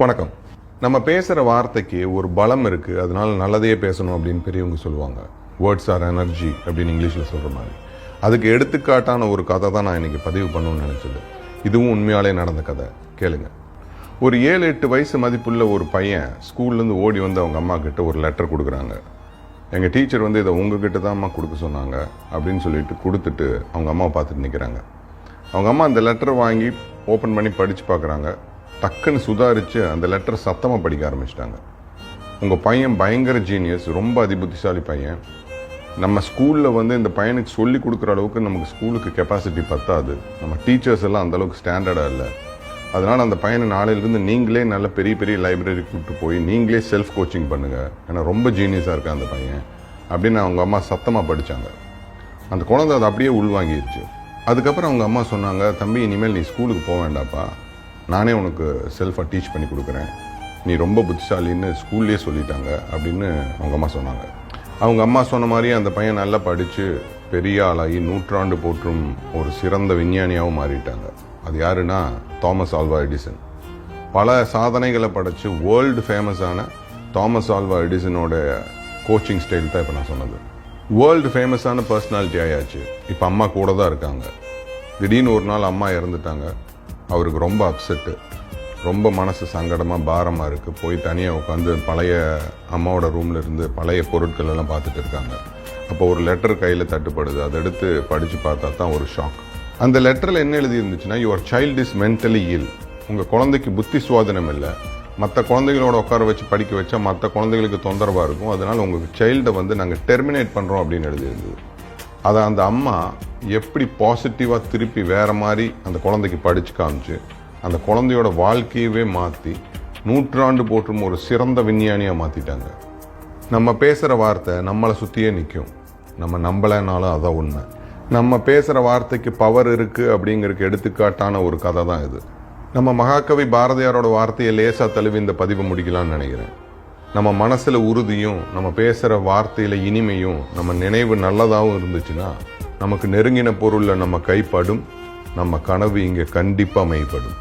வணக்கம். நம்ம பேசுகிற வார்த்தைக்கு ஒரு பலம் இருக்குது அதனால் நல்லதையே பேசணும் அப்படின்னு பெரியவங்க சொல்லுவாங்க. வேர்ட்ஸ் ஆர் எனர்ஜி அப்படின்னு இங்கிலீஷில் சொல்கிற மாதிரி. அதுக்கு எடுத்துக்காட்டான ஒரு கதை தான் நான் இன்றைக்கி பதிவு பண்ணணும்னு நினச்சது. இதுவும் உண்மையாலே நடந்த கதை. கேளுங்க. ஒரு ஏழு எட்டு வயசு மதிப்புள்ள ஒரு பையன் ஸ்கூல்லேருந்து ஓடி வந்து அவங்க அம்மா கிட்ட ஒரு லெட்டர் கொடுக்குறாங்க. எங்கள் டீச்சர் வந்து இதை உங்ககிட்ட தான் அம்மா கொடுக்க சொன்னாங்க அப்படின்னு சொல்லிட்டு கொடுத்துட்டு அவங்க அம்மா பார்த்துட்டு நிற்கிறாங்க அவங்க அம்மா அந்த லெட்டர் வாங்கி ஓப்பன் பண்ணி படித்து பார்க்குறாங்க. டக்குன்னு சுதாரித்து அந்த லெட்டர் சத்தமாக படிக்க ஆரம்பிச்சிட்டாங்க. உங்கள் பையன் பயங்கர ஜீனியஸ் ரொம்ப அதிபுத்திசாலி பையன். நம்ம ஸ்கூலில் வந்து இந்த பையனுக்கு சொல்லி கொடுக்குற அளவுக்கு நமக்கு ஸ்கூலுக்கு கெப்பாசிட்டி பத்தாது. நம்ம டீச்சர்ஸ் எல்லாம் அந்த அளவுக்கு ஸ்டாண்டர்டாக இல்லை. அதனால் அந்த பையனை நாளையிலேருந்து நீங்களே நல்ல பெரிய பெரிய லைப்ரரி கூப்பிட்டு போய் நீங்களே செல்ஃப் கோச்சிங் பண்ணுங்கள் ஏன்னா ரொம்ப ஜீனியஸாக இருக்கான் அந்த பையன். அப்படின்னு அவங்க அம்மா சத்தமாக படித்தாங்க அந்த குழந்தை அதை அப்படியே உள்வாங்கிருச்சு. அதுக்கப்புறம் அவங்க அம்மா சொன்னாங்க தம்பி இனிமேல் நீ ஸ்கூலுக்கு போக வேண்டாப்பா நானே உனக்கு செல்ஃபாக டீச் பண்ணி கொடுக்குறேன். நீ ரொம்ப புத்திசாலின்னு ஸ்கூல்லேயே சொல்லிட்டாங்க அப்படின்னு அவங்க அம்மா சொன்னாங்க. அவங்க அம்மா சொன்ன மாதிரியே அந்த பையன் நல்லா படித்து பெரிய ஆளாகி நூற்றாண்டு போற்றும் ஒரு சிறந்த விஞ்ஞானியாகவும் மாறிட்டாங்க. அது யாருன்னா தாமஸ் ஆல்வா எடிசன் பல சாதனைகளை படைச்சு வேர்ல்டு ஃபேமஸான தாமஸ் ஆல்வா எடிசனோட கோச்சிங் ஸ்டைல் தான் இப்போ நான் சொன்னது. வேர்ல்டு ஃபேமஸான பர்சனாலிட்டி ஆயாச்சு. இப்போ அம்மா கூட தான் இருக்காங்க. திடீர்னு ஒரு நாள் அம்மா இறந்துட்டாங்க. அவருக்கு ரொம்ப அப்செட்டு ரொம்ப மனசு சங்கடமாக பாரமாக இருக்குது போய் தனியாக உட்காந்து பழைய அம்மாவோட ரூமில் இருந்து பழைய பொருட்கள் எல்லாம் பார்த்துட்டு இருக்காங்க. அப்போ ஒரு லெட்டர் கையில் தட்டுப்படுது. அதை எடுத்து படித்து பார்த்தா தான் ஒரு ஷாக் அந்த லெட்டரில் என்ன எழுதியிருந்துச்சுன்னா your child is mentally ill உங்கள் குழந்தைக்கு புத்தி சுவாதனம் இல்லை. மற்ற குழந்தைகளோட உட்கார வச்சு படிக்க வச்சா மற்ற குழந்தைகளுக்கு தொந்தரவாக இருக்கும். அதனால் உங்கள் சைல்டை வந்து நாங்கள் டெர்மினேட் பண்ணுறோம் அப்படின்னு எழுதியிருந்தது. அதை அந்த அம்மா எப்படி பாசிட்டிவாக திருப்பி வேறு மாதிரி அந்த குழந்தைக்கு படித்து காமிச்சு அந்த குழந்தையோட வாழ்க்கையவே மாற்றி நூற்றாண்டு போற்றும் ஒரு சிறந்த விஞ்ஞானியாக மாற்றிட்டாங்க நம்ம பேசுகிற வார்த்தை நம்மளை சுற்றியே நிற்கும் நம்ம நம்பலைனாலும் அதான் உண்மை. நம்ம பேசுகிற வார்த்தைக்கு பவர் இருக்குது அப்படிங்கிறதுக்கு எடுத்துக்காட்டான ஒரு கதை தான் இது. நம்ம மகாகவி பாரதியாரோட வார்த்தையை லேசாக தழுவி இந்த பதிவை முடிக்கலாம்னு நினைக்கிறேன். நம்ம மனசில் உறுதியும் நம்ம பேசுகிற வார்த்தையில் இனிமையும் நம்ம நினைவு நல்லதாகவும் இருந்துச்சுன்னா நமக்கு நெருங்கின பொருளில் நம்ம கைப்படும் நம்ம கனவு இங்கே கண்டிப்பாக மெய்ப்படும்